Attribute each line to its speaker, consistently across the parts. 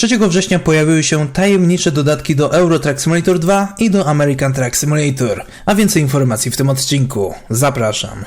Speaker 1: 3 września pojawiły się tajemnicze dodatki do Euro Truck Simulator 2 i do American Truck Simulator, a więcej informacji w tym odcinku. Zapraszam.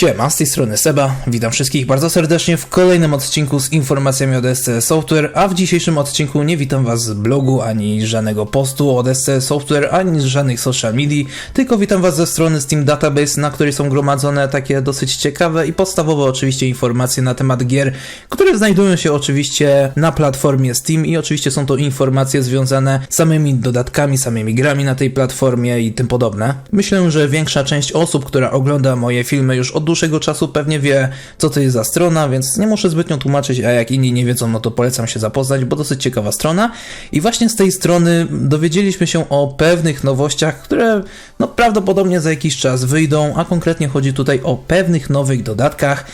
Speaker 1: Siema, z tej strony Seba, witam wszystkich bardzo serdecznie w kolejnym odcinku z informacjami od SC Software, a w dzisiejszym odcinku nie witam was z blogu, ani żadnego postu od SC Software, ani z żadnych social media, tylko witam was ze strony Steam Database, na której są gromadzone takie dosyć ciekawe i podstawowe oczywiście informacje na temat gier, które znajdują się oczywiście na platformie Steam i oczywiście są to informacje związane z samymi dodatkami, samymi grami na tej platformie i tym podobne. Myślę, że większa część osób, która ogląda moje filmy już od dłuższego czasu pewnie wie, co to jest za strona, więc nie muszę zbytnio tłumaczyć, a jak inni nie wiedzą, no to polecam się zapoznać, bo dosyć ciekawa strona. I właśnie z tej strony dowiedzieliśmy się o pewnych nowościach, które no prawdopodobnie za jakiś czas wyjdą, a konkretnie chodzi tutaj o pewnych nowych dodatkach,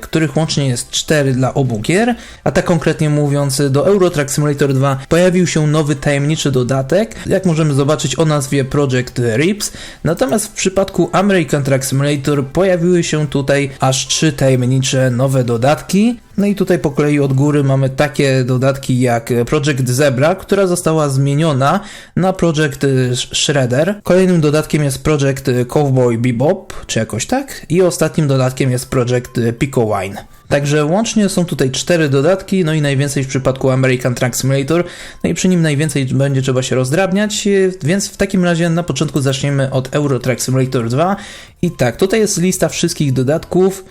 Speaker 1: których łącznie jest 4 dla obu gier, a tak konkretnie mówiąc do Euro Truck Simulator 2 pojawił się nowy tajemniczy dodatek, jak możemy zobaczyć o nazwie Project Rips, natomiast w przypadku American Truck Simulator pojawiły się tutaj aż 3 tajemnicze nowe dodatki, no i tutaj po kolei od góry mamy takie dodatki jak Project Zebra, która została zmieniona na Project Shredder. Kolejnym dodatkiem jest Project Cowboy Bebop, czy jakoś tak. I ostatnim dodatkiem jest Project Pico Wine. Także łącznie są tutaj cztery dodatki, no i najwięcej w przypadku American Truck Simulator, no i przy nim najwięcej będzie trzeba się rozdrabniać, więc w takim razie na początku zaczniemy od Euro Truck Simulator 2. I tak, tutaj jest lista wszystkich dodatków.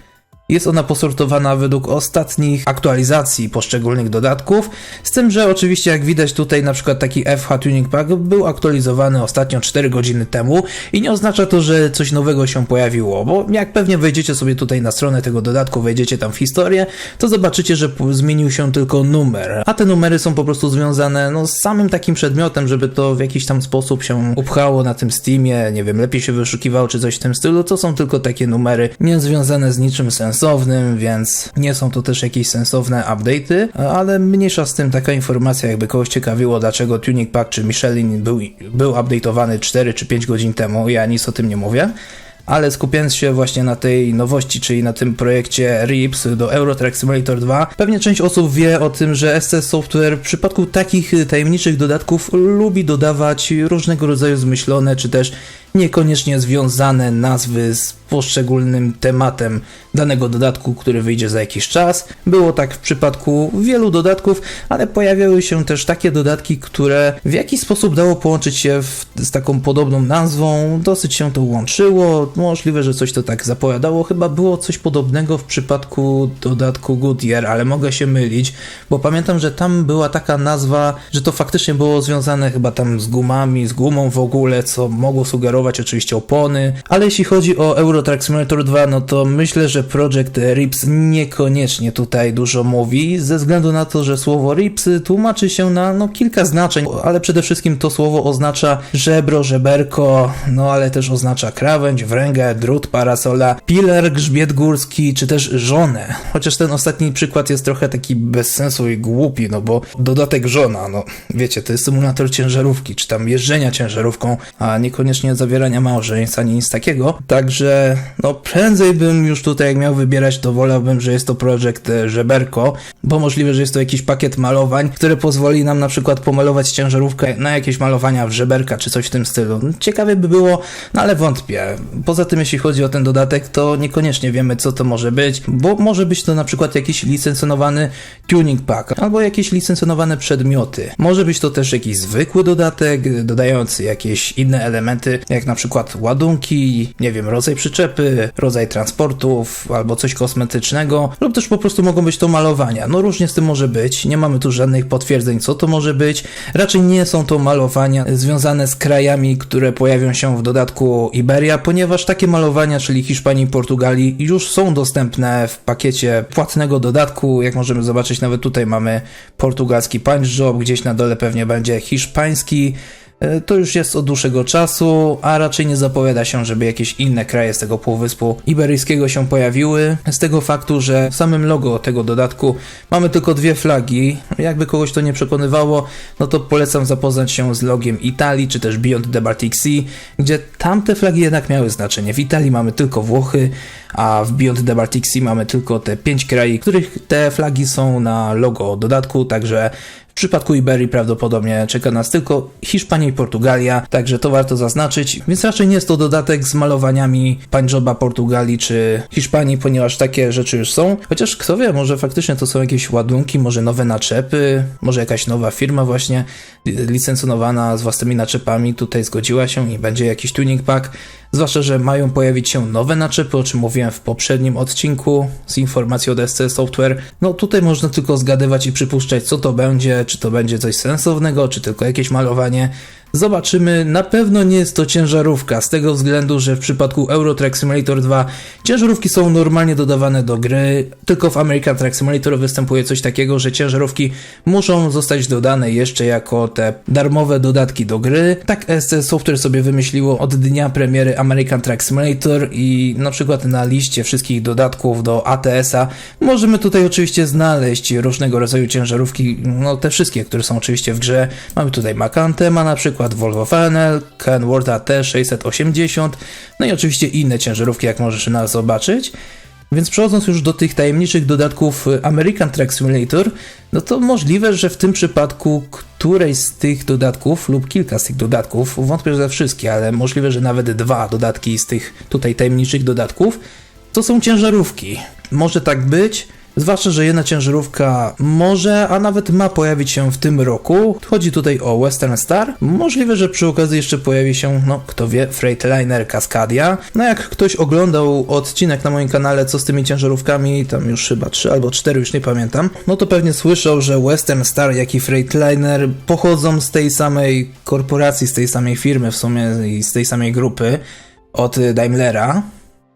Speaker 1: Jest ona posortowana według ostatnich aktualizacji poszczególnych dodatków, z tym, że oczywiście jak widać tutaj na przykład taki FH Tuning Pack był aktualizowany ostatnio 4 godziny temu i nie oznacza to, że coś nowego się pojawiło, bo jak pewnie wejdziecie sobie tutaj na stronę tego dodatku, wejdziecie tam w historię, to zobaczycie, że zmienił się tylko numer, a te numery są po prostu związane no, z samym takim przedmiotem, żeby to w jakiś tam sposób się upchało na tym Steamie, nie wiem, lepiej się wyszukiwało czy coś w tym stylu, to są tylko takie numery niezwiązane z niczym sensownym sensownym, więc nie są to też jakieś sensowne update'y, ale mniejsza z tym taka informacja, jakby kogoś ciekawiło, dlaczego Tuning Pack czy Michelin był, był update'owany 4 czy 5 godzin temu, ja nic o tym nie mówię. Ale skupiając się właśnie na tej nowości, czyli na tym projekcie RIPS do Euro Truck Simulator 2, pewnie część osób wie o tym, że SC Software w przypadku takich tajemniczych dodatków lubi dodawać różnego rodzaju zmyślone, czy też niekoniecznie związane nazwy z poszczególnym tematem danego dodatku, który wyjdzie za jakiś czas. Było tak w przypadku wielu dodatków, ale pojawiały się też takie dodatki, które w jakiś sposób dało połączyć się w, z taką podobną nazwą. Dosyć się to łączyło. Możliwe, że coś to tak zapowiadało. Chyba było coś podobnego w przypadku dodatku Goodyear, ale mogę się mylić, bo pamiętam, że tam była taka nazwa, że to faktycznie było związane chyba tam z gumami, z gumą w ogóle, co mogło sugerować oczywiście opony. Ale jeśli chodzi o Euro Truck Simulator 2, no to myślę, że Project Rips niekoniecznie tutaj dużo mówi, ze względu na to, że słowo Rips tłumaczy się na no, kilka znaczeń, ale przede wszystkim to słowo oznacza żebro, żeberko, no ale też oznacza krawędź, wręgę, drut, parasola, pilar, grzbiet górski, czy też żonę. Chociaż ten ostatni przykład jest trochę taki bez sensu i głupi, no bo dodatek żona, no wiecie, to jest symulator ciężarówki, czy tam jeżdżenia ciężarówką, a niekoniecznie zawierania małżeństw, ani nic takiego. Także no prędzej bym już tutaj jak miał wybierać, to wolałbym, że jest to projekt e, Żeberko, bo możliwe, że jest to jakiś pakiet malowań, który pozwoli nam na przykład pomalować ciężarówkę na jakieś malowania w Żeberka, czy coś w tym stylu. Ciekawie by było, no ale wątpię. Poza tym, jeśli chodzi o ten dodatek, to niekoniecznie wiemy, co to może być, bo może być to na przykład jakiś licencjonowany tuning pack, albo jakieś licencjonowane przedmioty. Może być to też jakiś zwykły dodatek, dodający jakieś inne elementy, jak na przykład ładunki, nie wiem, rodzaj przyczepy, rodzaj transportów, albo coś kosmetycznego, lub też po prostu mogą być to malowania. No różnie z tym może być, nie mamy tu żadnych potwierdzeń, co to może być. Raczej nie są to malowania związane z krajami, które pojawią się w dodatku Iberia, ponieważ takie malowania, czyli Hiszpanii i Portugalii, już są dostępne w pakiecie płatnego dodatku. Jak możemy zobaczyć, nawet tutaj mamy portugalski punch job, gdzieś na dole pewnie będzie hiszpański To już jest od dłuższego czasu, a raczej nie zapowiada się, żeby jakieś inne kraje z tego półwyspu iberyjskiego się pojawiły. Z tego faktu, że w samym logo tego dodatku mamy tylko dwie flagi. Jakby kogoś to nie przekonywało, no to polecam zapoznać się z logiem Italii, czy też Beyond the Baltic Sea, gdzie tamte flagi jednak miały znaczenie. W Italii mamy tylko Włochy, a w Beyond the Baltic Sea mamy tylko te pięć krajów, których te flagi są na logo dodatku, także przypadku Iberii prawdopodobnie czeka nas tylko Hiszpania i Portugalia, także to warto zaznaczyć, więc raczej nie jest to dodatek z malowaniami Pańdżoba Portugalii czy Hiszpanii, ponieważ takie rzeczy już są. Chociaż kto wie, może faktycznie to są jakieś ładunki, może nowe naczepy, może jakaś nowa firma właśnie licencjonowana z własnymi naczepami tutaj zgodziła się i będzie jakiś tuning pack. Zwłaszcza, że mają pojawić się nowe naczepy, o czym mówiłem w poprzednim odcinku z informacji od SC Software. No tutaj można tylko zgadywać i przypuszczać, co to będzie, czy to będzie coś sensownego, czy tylko jakieś malowanie. Zobaczymy, na pewno nie jest to ciężarówka, z tego względu, że w przypadku Euro Truck Simulator 2 ciężarówki są normalnie dodawane do gry, tylko w American Truck Simulator występuje coś takiego, że ciężarówki muszą zostać dodane jeszcze jako te darmowe dodatki do gry. Tak SC Software sobie wymyśliło od dnia premiery American Truck Simulator i na przykład na liście wszystkich dodatków do ATS-a możemy tutaj oczywiście znaleźć różnego rodzaju ciężarówki, no te wszystkie, które są oczywiście w grze. Mamy tutaj Macantema na przykład, Volvo FNL, Kenworth AT680, no i oczywiście inne ciężarówki, jak możesz nas zobaczyć. Więc przechodząc już do tych tajemniczych dodatków y, American Truck Simulator, no to możliwe, że w tym przypadku któreś z tych dodatków lub kilka z tych dodatków, wątpię, że wszystkie, ale możliwe, że nawet dwa dodatki z tych tutaj tajemniczych dodatków, to są ciężarówki. Może tak być, zwłaszcza, że jedna ciężarówka może, a nawet ma pojawić się w tym roku. Chodzi tutaj o Western Star. Możliwe, że przy okazji jeszcze pojawi się, no kto wie, Freightliner Cascadia. No jak ktoś oglądał odcinek na moim kanale, co z tymi ciężarówkami, tam już chyba 3 albo 4, już nie pamiętam, no to pewnie słyszał, że Western Star, jak i Freightliner pochodzą z tej samej korporacji, z tej samej firmy w sumie i z tej samej grupy od Daimlera.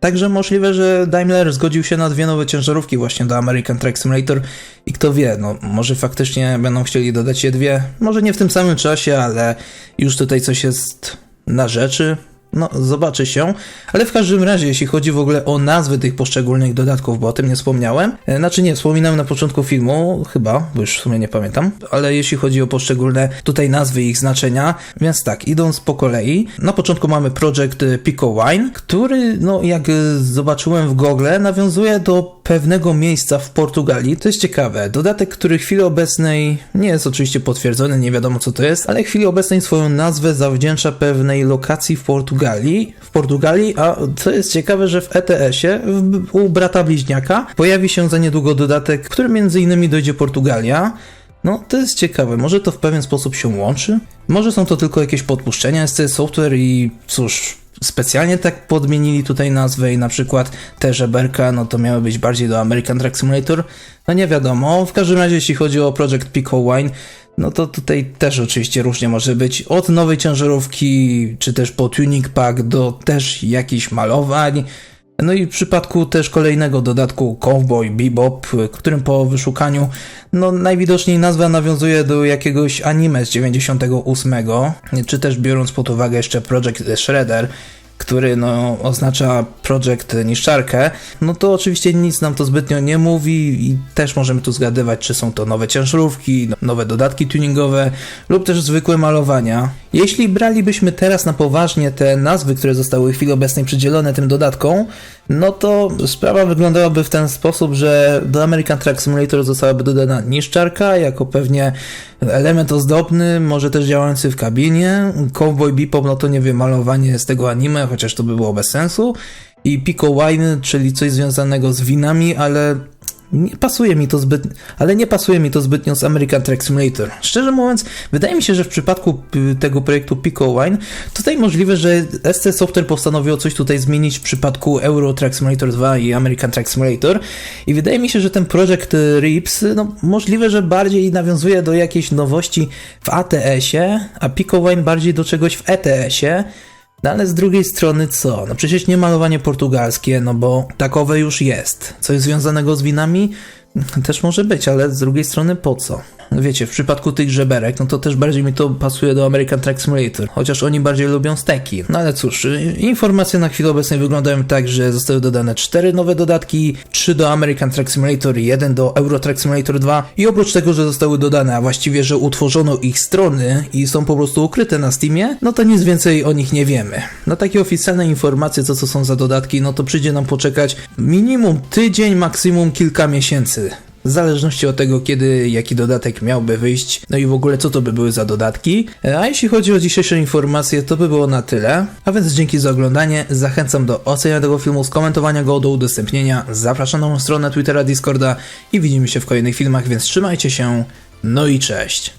Speaker 1: Także możliwe, że Daimler zgodził się na dwie nowe ciężarówki właśnie do American Truck Simulator i kto wie, no może faktycznie będą chcieli dodać je dwie, może nie w tym samym czasie, ale już tutaj coś jest na rzeczy. No, zobaczy się. Ale w każdym razie, jeśli chodzi w ogóle o nazwy tych poszczególnych dodatków, bo o tym nie wspomniałem, e, znaczy nie, wspominałem na początku filmu, chyba, bo już w sumie nie pamiętam, ale jeśli chodzi o poszczególne tutaj nazwy i ich znaczenia, więc tak, idąc po kolei, na początku mamy projekt e, Pico Wine, który, no jak e, zobaczyłem w Google, nawiązuje do pewnego miejsca w Portugalii. To jest ciekawe. Dodatek, który w chwili obecnej nie jest oczywiście potwierdzony, nie wiadomo co to jest, ale w chwili obecnej swoją nazwę zawdzięcza pewnej lokacji w Portugalii. W Portugalii, a co jest ciekawe, że w ETS-ie u brata bliźniaka pojawi się za niedługo dodatek, w którym między innymi dojdzie Portugalia. No, to jest ciekawe. Może to w pewien sposób się łączy? Może są to tylko jakieś podpuszczenia SC Software i cóż, specjalnie tak podmienili tutaj nazwę i na przykład te żeberka, no to miały być bardziej do American Truck Simulator. No nie wiadomo. W każdym razie, jeśli chodzi o Project Pico Wine, no to tutaj też oczywiście różnie może być. Od nowej ciężarówki, czy też po tuning pack, do też jakichś malowań. No i w przypadku też kolejnego dodatku Cowboy Bebop, którym po wyszukaniu, no najwidoczniej nazwa nawiązuje do jakiegoś anime z 98, czy też biorąc pod uwagę jeszcze Project Shredder, który no, oznacza projekt niszczarkę, no to oczywiście nic nam to zbytnio nie mówi i też możemy tu zgadywać, czy są to nowe ciężarówki, no, nowe dodatki tuningowe lub też zwykłe malowania. Jeśli bralibyśmy teraz na poważnie te nazwy, które zostały w chwili obecnej przydzielone tym dodatkom, no to sprawa wyglądałaby w ten sposób, że do American Truck Simulator zostałaby dodana niszczarka jako pewnie element ozdobny, może też działający w kabinie. Cowboy Bebop, no to nie wiem, malowanie z tego anime, chociaż to by było bez sensu. I Pico Wine, czyli coś związanego z winami, ale nie pasuje mi to zbyt, ale nie pasuje mi to zbytnio z American Truck Simulator. Szczerze mówiąc, wydaje mi się, że w przypadku y, tego projektu Pico Wine, tutaj możliwe, że SC Software postanowiło coś tutaj zmienić w przypadku Euro Truck Simulator 2 i American Truck Simulator i wydaje mi się, że ten projekt Rips, no możliwe, że bardziej nawiązuje do jakiejś nowości w ATS-ie, a Pico Wine bardziej do czegoś w ETS-ie. No ale z drugiej strony co? No przecież nie malowanie portugalskie, no bo takowe już jest. Coś związanego z winami? Też może być, ale z drugiej strony po co? Wiecie, w przypadku tych żeberek, no to też bardziej mi to pasuje do American Truck Simulator, chociaż oni bardziej lubią steki. No ale cóż, y, informacje na chwilę obecną wyglądają tak, że zostały dodane cztery nowe dodatki, trzy do American Truck Simulator, jeden do Euro Truck Simulator 2 i oprócz tego, że zostały dodane, a właściwie, że utworzono ich strony i są po prostu ukryte na Steamie, no to nic więcej o nich nie wiemy. Na takie oficjalne informacje, co co są za dodatki, no to przyjdzie nam poczekać minimum tydzień, maksimum kilka miesięcy. W zależności od tego, kiedy jaki dodatek miałby wyjść, no i w ogóle co to by były za dodatki. A jeśli chodzi o dzisiejsze informacje, to by było na tyle. A więc dzięki za oglądanie, zachęcam do oceniania tego filmu, skomentowania go, do udostępnienia, zapraszam na moją stronę Twittera, Discorda i widzimy się w kolejnych filmach, więc trzymajcie się, no i cześć!